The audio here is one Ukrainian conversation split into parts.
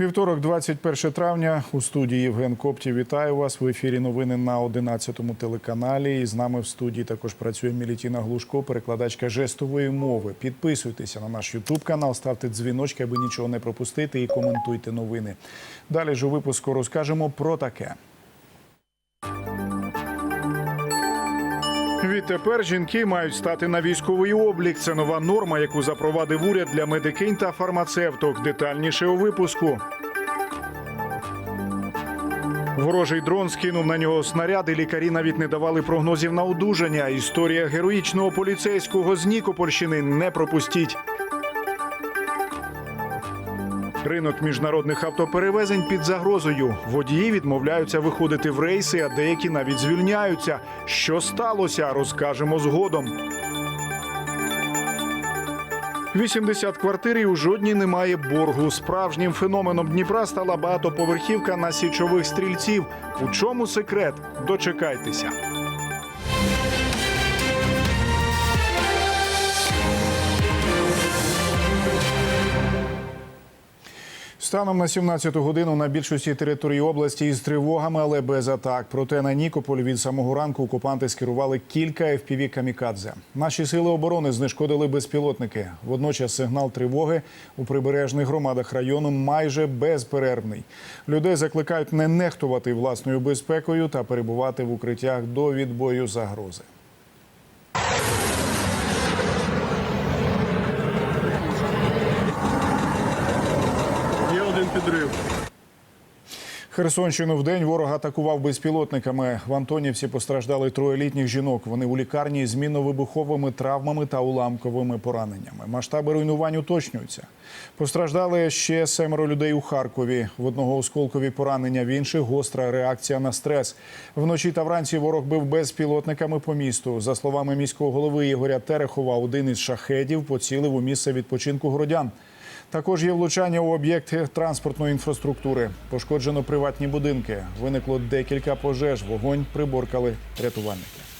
Вівторок, 21 травня, у студії Євген Коптів. Вітаю вас в ефірі. Новини на 11-му телеканалі. І з нами в студії також працює Мілітіна Глушко, перекладачка жестової мови. Підписуйтеся на наш Ютуб канал, ставте дзвіночки, аби нічого не пропустити, і коментуйте новини. Далі ж у випуску розкажемо про таке. Відтепер жінки мають стати на військовий облік. Це нова норма, яку запровадив уряд для медикинь та фармацевток. Детальніше у випуску. Ворожий дрон скинув на нього снаряди. Лікарі навіть не давали прогнозів на одужання. Історія героїчного поліцейського з Нікопольщини не пропустіть. Ринок міжнародних автоперевезень під загрозою. Водії відмовляються виходити в рейси, а деякі навіть звільняються. Що сталося, розкажемо згодом. 80 квартир і у жодній немає боргу. Справжнім феноменом Дніпра стала багатоповерхівка на січових стрільців. У чому секрет? Дочекайтеся. Станом на 17 годину на більшості території області із тривогами, але без атак. Проте на Нікополь від самого ранку окупанти скерували кілька fpv камікадзе. Наші сили оборони знешкодили безпілотники. Водночас сигнал тривоги у прибережних громадах району майже безперервний. Людей закликають не нехтувати власною безпекою та перебувати в укриттях до відбою загрози. Підрив. Херсонщину вдень ворог атакував безпілотниками. В Антонівці постраждали троє літніх жінок. Вони у лікарні з мінно-вибуховими травмами та уламковими пораненнями. Масштаби руйнувань уточнюються. Постраждали ще семеро людей у Харкові. В одного осколкові поранення, в інших гостра реакція на стрес. Вночі та вранці ворог бив безпілотниками по місту. За словами міського голови Ігоря Терехова, один із шахедів поцілив у місце відпочинку городян. Також є влучання у об'єкти транспортної інфраструктури. Пошкоджено приватні будинки. Виникло декілька пожеж. Вогонь приборкали рятувальники.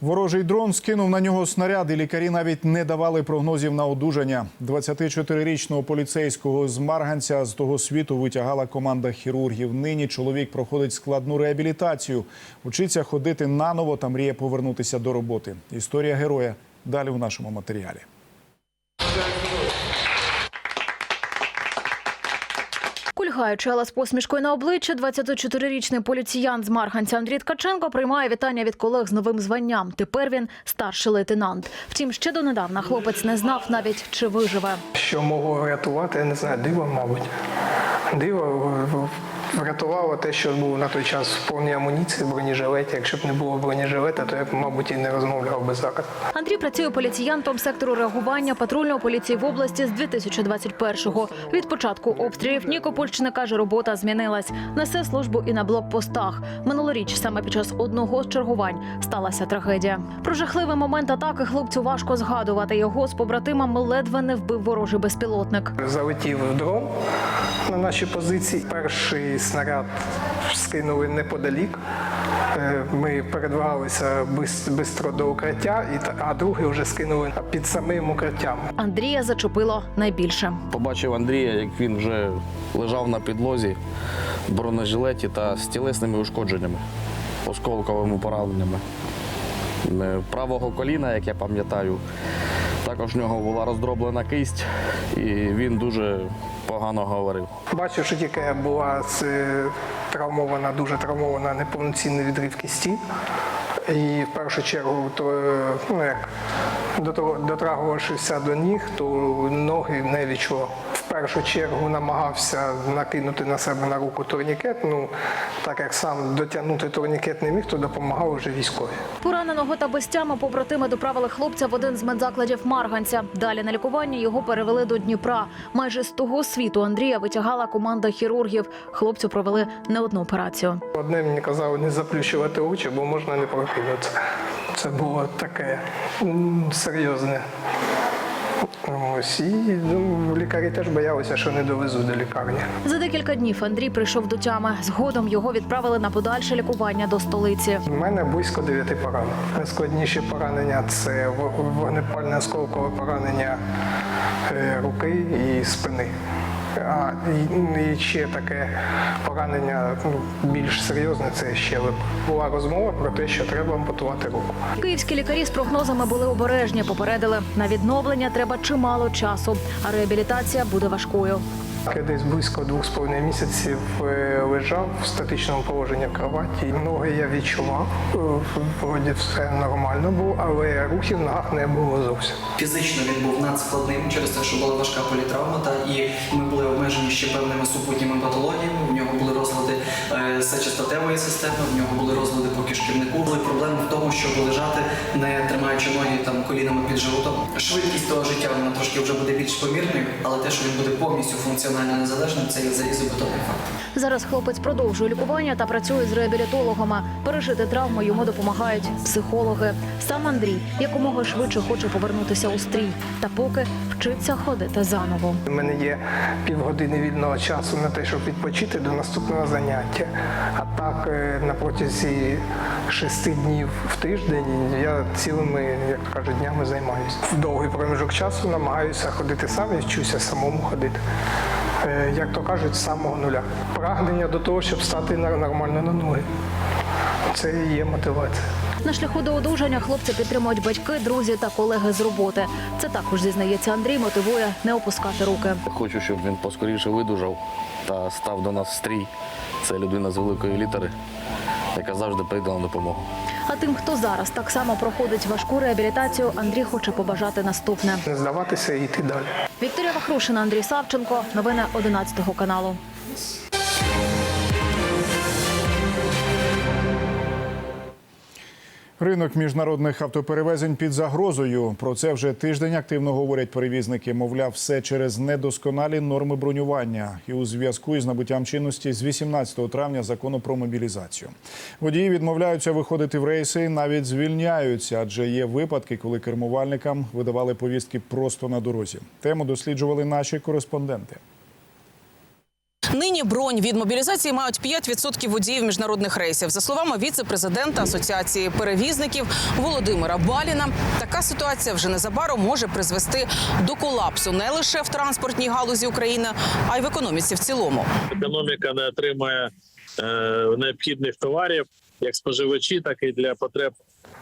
Ворожий дрон скинув на нього снаряд, і лікарі навіть не давали прогнозів на одужання. 24-річного поліцейського з Марганця з того світу витягала команда хірургів. Нині чоловік проходить складну реабілітацію, учиться ходити наново та мріє повернутися до роботи. Історія героя далі у нашому матеріалі. Кульгаючи, але з посмішкою на обличчі, 24-річний поліціян з Марганця Андрій Ткаченко приймає вітання від колег з новим званням. Тепер він старший лейтенант. Втім, ще донедавна хлопець не знав навіть чи виживе. Що могло врятувати, я не знаю, диво, мабуть. Диво врятувало те, що був на той час в повній амуніції, бронежилеті. Якщо б не було бронежилета, то я б, мабуть, і не розмовляв би зараз. Андрій працює поліціянтом сектору реагування патрульної поліції в області з 2021-го. Від початку обстрілів Нікопольщини каже, робота змінилась. Несе службу і на блокпостах. Минулоріч саме під час одного з чергувань сталася трагедія. Про жахливий момент атаки хлопцю важко згадувати. Його з побратимами ледве не вбив ворожий безпілотник. Залетів дрон на наші позиції. Перший снаряд скинули неподалік. Е, Ми передвигалися швидко до укриття, а другий вже скинули під самим укриттям. Андрія зачепило найбільше. Побачив Андрія, як він вже лежав на підлозі в бронежилеті та з тілесними ушкодженнями, осколковими пораненнями. Е, Правого коліна, як я пам'ятаю, також в нього була роздроблена кисть, і він дуже погано говорив. Бачив, що тільки була е, травмована, дуже травмована неповноцінний відрив кісті. І в першу чергу, то, е, ну як дотрагувавшися до ніг, то ноги не відчував. Першу чергу намагався накинути на себе на руку турнікет. Ну так як сам дотягнути турнікет не міг, то допомагав вже військові. Пораненого та без тями побратими доправили хлопця в один з медзакладів Марганця. Далі на лікування його перевели до Дніпра. Майже з того світу Андрія витягала команда хірургів. Хлопцю провели не одну операцію. Одне мені казали не заплющувати очі, бо можна не прокинутися. Це було таке серйозне Ось і ну, лікарі теж боялися, що не довезуть до лікарні. За декілька днів Андрій прийшов до тями. Згодом його відправили на подальше лікування до столиці. У мене близько дев'яти поранень. Найскладніші поранення це вогнепальне осколкове поранення е, руки і спини. А ще таке поранення ну, більш серйозне це щелеп. Була розмова про те, що треба ампутувати руку. Київські лікарі з прогнозами були обережні. Попередили, на відновлення треба чимало часу, а реабілітація буде важкою. Я десь близько двох з половиною місяців е, лежав в статичному положенні в кроваті. Ноги я відчував, е, вроді все нормально було, але рухів ногах не було зовсім. Фізично він був надскладним через те, що була важка політравма, та і ми були обмежені ще певними супутніми патологіями. В нього були розлади е, сечостатевої системи, в нього були розлади по кишківнику. Були проблеми в тому, щоб лежати, не тримаючи ноги там колінами під животом. Швидкість того життя вона трошки вже буде більш помірною, але те, що він буде повністю функціонально незалежним, це є залізобетонний факт. Зараз хлопець продовжує лікування та працює з реабілітологами. Пережити травму йому допомагають психологи. Сам Андрій якомога швидше хоче повернутися у стрій, та поки вчиться ходити заново. У мене є півгодини вільного часу на те, щоб відпочити до наступного заняття. А так е, на протязі шести днів в тиждень я цілими, як кажуть, днями займаюся. В довгий проміжок часу намагаюся ходити сам і вчуся самому ходити. Е, Як то кажуть, з самого нуля. Прагнення до того, щоб стати нормально на ноги. Це і є мотивація. На шляху до одужання хлопця підтримують батьки, друзі та колеги з роботи. Це також зізнається Андрій, мотивує не опускати руки. Хочу, щоб він поскоріше видужав та став до нас стрій. Це людина з великої літери, яка завжди прийде на допомогу. А тим, хто зараз так само проходить важку реабілітацію, Андрій хоче побажати наступне. Не здаватися і йти далі. Вікторія Вахрушина, Андрій Савченко. Новини 11 каналу. Ринок міжнародних автоперевезень під загрозою. Про це вже тиждень активно говорять перевізники. Мовляв, все через недосконалі норми бронювання і у зв'язку із набуттям чинності з 18 травня закону про мобілізацію. Водії відмовляються виходити в рейси, навіть звільняються, адже є випадки, коли кермувальникам видавали повістки просто на дорозі. Тему досліджували наші кореспонденти. Нині бронь від мобілізації мають 5% водіїв міжнародних рейсів. За словами віце-президента Асоціації перевізників Володимира Баліна, така ситуація вже незабаром може призвести до колапсу не лише в транспортній галузі України, а й в економіці в цілому. Економіка не отримає е, необхідних товарів, як споживачі, так і для потреб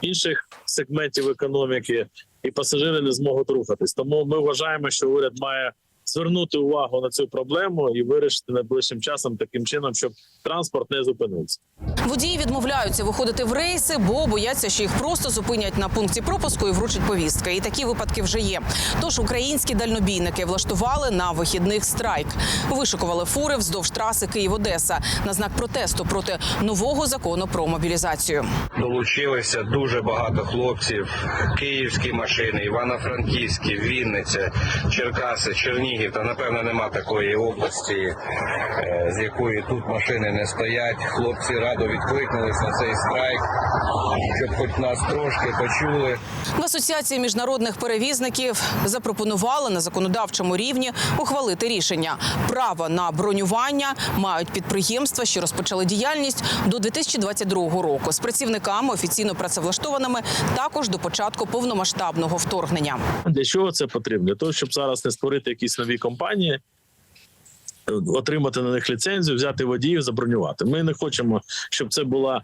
інших сегментів економіки, і пасажири не зможуть рухатись. Тому ми вважаємо, що уряд має звернути увагу на цю проблему і вирішити найближчим часом таким чином, щоб транспорт не зупинився. Водії відмовляються виходити в рейси, бо бояться, що їх просто зупинять на пункті пропуску і вручать повістки. І такі випадки вже є. Тож українські дальнобійники влаштували на вихідних страйк. Вишикували фури вздовж траси Київ-Одеса на знак протесту проти нового закону про мобілізацію. долучилися дуже багато хлопців. Київські машини, Івано-Франківські, Вінниця, Черкаси, Чернігів. Та напевно нема такої області, е, з якої тут машини не стоять. Хлопці радо відкликнулись на цей страйк, щоб хоч нас трошки почули. В асоціації міжнародних перевізників запропонували на законодавчому рівні ухвалити рішення. Право на бронювання мають підприємства, що розпочали діяльність до 2022 року з працівниками офіційно працевлаштованими також до початку повномасштабного вторгнення. Для чого це потрібно? Для того, щоб зараз не створити якісь нові компанії, е, отримати на них ліцензію, взяти водіїв, забронювати. Ми не хочемо, щоб це була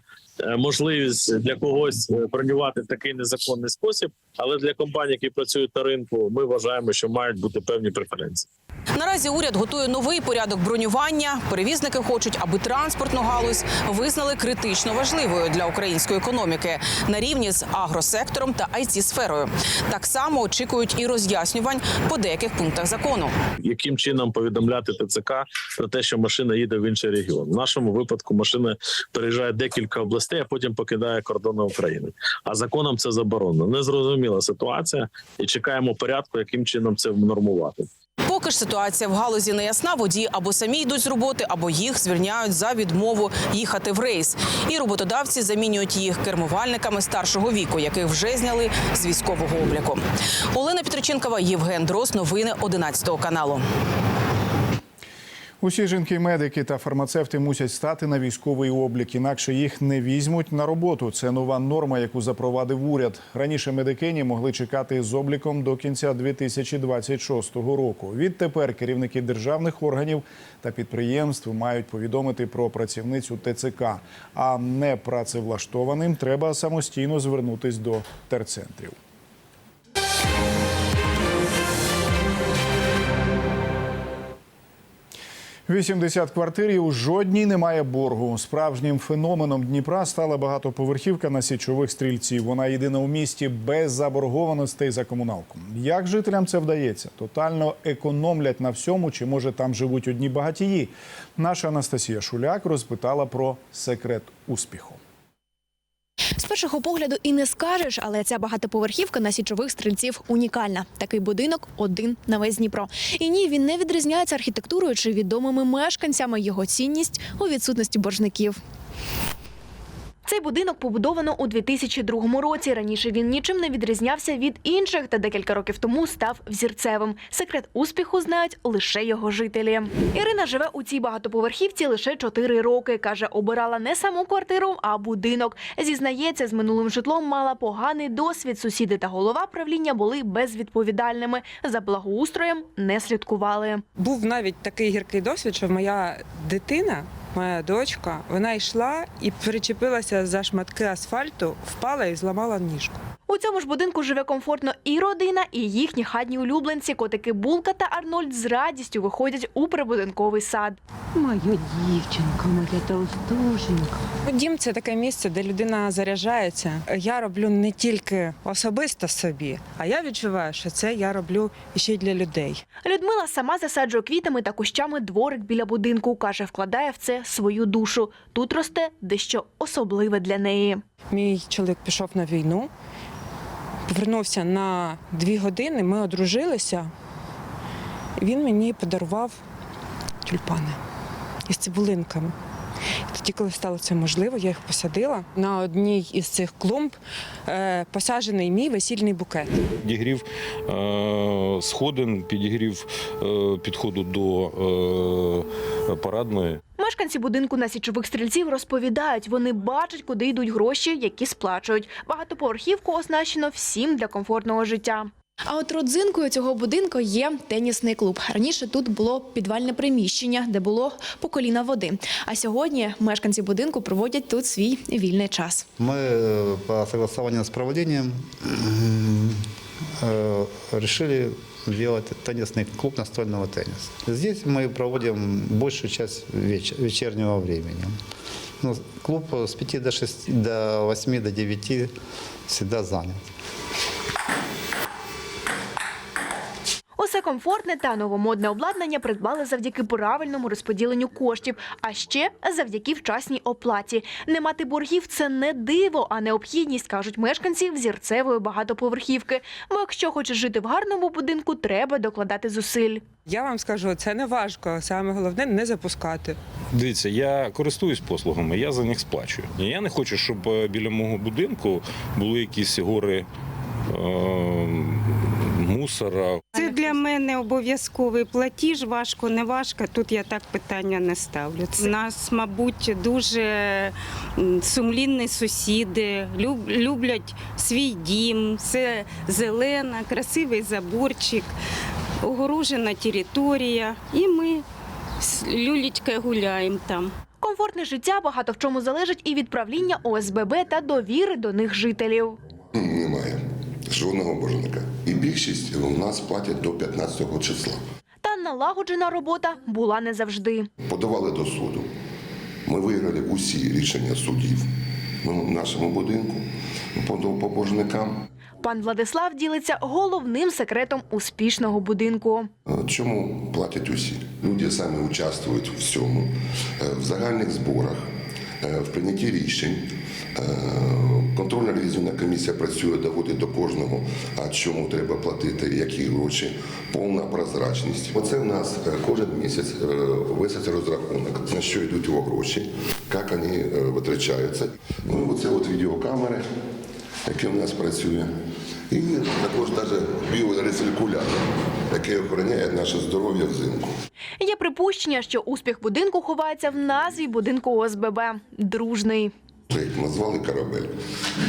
можливість для когось е, бронювати в такий незаконний спосіб. Але для компаній, які працюють на ринку, ми вважаємо, що мають бути певні преференції. Наразі уряд готує новий порядок бронювання. Перевізники хочуть, аби транспортну галузь визнали критично важливою для української економіки на рівні з агросектором та it сферою. Так само очікують і роз'яснювань по деяких пунктах закону. яким чином повідомляти ТЦК про те, що машина їде в інший регіон. В нашому випадку машина переїжджає декілька областей, а потім покидає кордони України. А законом це заборонено. Незрозуміла ситуація, і чекаємо порядку, яким чином це нормувати. Поки ж ситуація в галузі не ясна, водії або самі йдуть з роботи, або їх звільняють за відмову їхати в рейс. І роботодавці замінюють їх кермувальниками старшого віку, яких вже зняли з військового обліку. Олена Петриченкова, Євген Дрос. Новини 11 каналу. Усі жінки-медики та фармацевти мусять стати на військовий облік, інакше їх не візьмуть на роботу. Це нова норма, яку запровадив уряд. Раніше медикині могли чекати з обліком до кінця 2026 року. Відтепер керівники державних органів та підприємств мають повідомити про працівницю ТЦК. А не працевлаштованим треба самостійно звернутись до терцентрів. 80 квартир і у жодній немає боргу. Справжнім феноменом Дніпра стала багатоповерхівка на січових стрільців. Вона єдина у місті без заборгованостей за комуналку. Як жителям це вдається? Тотально економлять на всьому, чи може там живуть одні багатії? Наша Анастасія Шуляк розпитала про секрет успіху. Першого погляду і не скажеш, але ця багатоповерхівка на січових стрільців унікальна. Такий будинок один на весь Дніпро. І ні, він не відрізняється архітектурою чи відомими мешканцями. Його цінність у відсутності боржників. Цей будинок побудовано у 2002 році. Раніше він нічим не відрізнявся від інших та декілька років тому став взірцевим. Секрет успіху знають лише його жителі. Ірина живе у цій багатоповерхівці лише 4 роки. каже, обирала не саму квартиру, а будинок. Зізнається, з минулим житлом мала поганий досвід. Сусіди та голова правління були безвідповідальними. За благоустроєм не слідкували. Був навіть такий гіркий досвід, що моя дитина, моя дочка, вона йшла і причепилася за шматки асфальту, впала і зламала ніжку. У цьому ж будинку живе комфортно і родина, і їхні хатні улюбленці. Котики Булка та Арнольд з радістю виходять у прибудинковий сад. Моя дівчинка, моя толстушенька. Дім це таке місце, де людина заряджається. Я роблю не тільки особисто собі, а я відчуваю, що це я роблю ще й для людей. Людмила сама засаджує квітами та кущами дворик біля будинку. каже, вкладає в це свою душу. Тут росте дещо особливе для неї. Мій чоловік пішов на війну, повернувся на дві години. Ми одружилися. Він мені подарував тюльпани із цибулинками. І Тоді, коли стало це можливо, я їх посадила. На одній із цих клумб е, посаджений мій весільний букет. Підігрів е, сходин, підігрів е, підходу до парадної. Мешканці будинку на січових стрільців розповідають, вони бачать, куди йдуть гроші, які сплачують. Багатоповерхівку оснащено всім для комфортного життя. А от родзинкою цього будинку є тенісний клуб. Раніше тут було підвальне приміщення, де було по коліна води. А сьогодні мешканці будинку проводять тут свій вільний час. Мы э, по согласованию с правлением э, решили делать теннисный клуб настольного тенниса. Здесь мы проводим большую часть вечер, вечернего времени. Ну, клуб с 5 до 6, до 8, до 9 всегда занят. Усе комфортне та новомодне обладнання придбали завдяки правильному розподіленню коштів, а ще завдяки вчасній оплаті. Не мати боргів це не диво, а необхідність, кажуть мешканці взірцевої багатоповерхівки. Бо якщо хочеш жити в гарному будинку, треба докладати зусиль. Я вам скажу, це не важко. Саме головне не запускати. Дивіться, я користуюсь послугами, я за них сплачую. Я не хочу, щоб е, біля мого будинку були якісь гори е, мусора. Це для мене обов'язковий платіж, важко, не важко. Тут я так питання не ставлю. У нас, мабуть, дуже сумлінні сусіди, люблять свій дім, все зелена, красивий заборчик, огорожена територія. І ми з люлечкою гуляємо там. Комфортне життя багато в чому залежить і від правління ОСББ та довіри до них жителів. Немає жодного боржника. І більшість у нас платять до 15 числа. Та налагоджена робота була не завжди. Подавали до суду. Ми виграли усі рішення судів в нашому будинку по, боржникам. Пан Владислав ділиться головним секретом успішного будинку. Е, Чому платять усі? Люди самі участвують в цьому. Е, В загальних зборах в прийнятті рішень. Е, Контрольна ревізійна комісія працює, доводить до кожного, а чому треба платити, які гроші, повна прозрачність. Оце в нас е, кожен місяць висить розрахунок, на що йдуть його гроші, як вони е, витрачаються. Ну оце от відеокамери, які в нас працює. І також біорециркулятор, який охороняє наше здоров'я взимку. Є припущення, що успіх будинку ховається в назві будинку ОСББ дружний. Назвали корабель,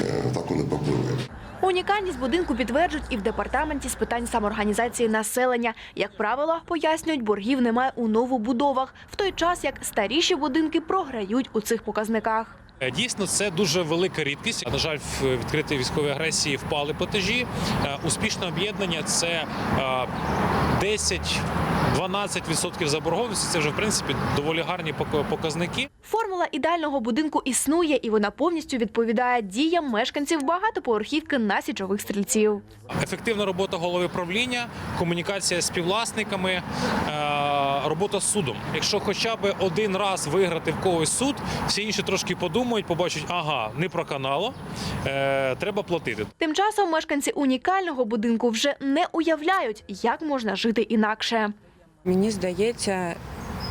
Е, так вони попливають. Унікальність будинку підтверджують і в департаменті з питань самоорганізації населення. Як правило, пояснюють, боргів немає у новобудовах, в той час як старіші будинки програють у цих показниках. Е, Дійсно, це дуже велика рідкість. На жаль, в відкритій військовій агресії впали платежі. Е, Успішне об'єднання це е, 10-12% заборгованості. Це вже в принципі доволі гарні пок- показники. Формула ідеального будинку існує, і вона повністю відповідає діям мешканців багатоповерхівки на січових стрільців. Ефективна робота голови правління, комунікація з співвласниками, робота з судом. Якщо хоча б один раз виграти в когось суд, всі інші трошки подумають, побачать, ага, не проканало, е, треба платити. Тим часом мешканці унікального будинку вже не уявляють, як можна жити інакше. Мені здається,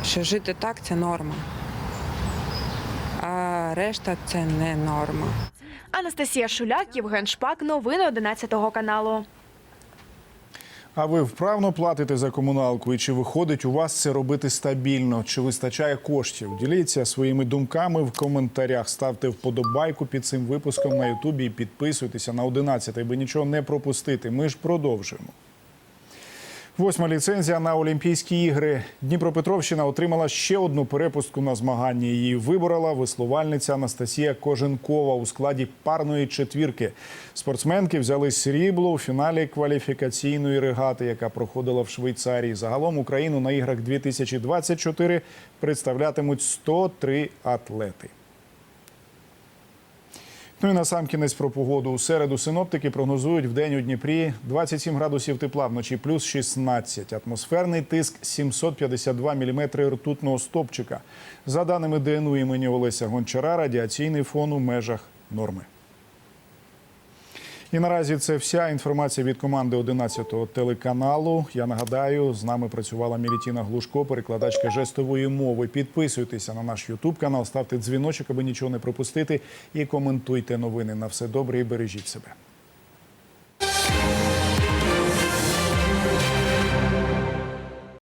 що жити так це норма. А решта це не норма. Анастасія Шуляк, Євген Шпак. Новини 11 каналу. А ви вправно платите за комуналку? І чи виходить у вас це робити стабільно? Чи вистачає коштів? Діліться своїми думками в коментарях. Ставте вподобайку під цим випуском на Ютубі і підписуйтеся на 11, аби нічого не пропустити. Ми ж продовжуємо. Восьма ліцензія на Олімпійські ігри. Дніпропетровщина отримала ще одну перепустку на змагання. Її виборола веслувальниця Анастасія Коженкова у складі парної четвірки. Спортсменки взяли срібло у фіналі кваліфікаційної регати, яка проходила в Швейцарії. Загалом Україну на іграх 2024 представлятимуть 103 атлети. Ну і на сам кінець про погоду. У середу синоптики прогнозують в день у Дніпрі 27 градусів тепла, вночі плюс 16. Атмосферний тиск 752 міліметри ртутного стопчика. За даними ДНУ імені Олеся Гончара, радіаційний фон у межах норми. І наразі це вся інформація від команди 11-го телеканалу. Я нагадаю, з нами працювала Мілітіна Глушко, перекладачка жестової мови. Підписуйтеся на наш Ютуб канал, ставте дзвіночок, аби нічого не пропустити, і коментуйте новини. На все добре і бережіть себе.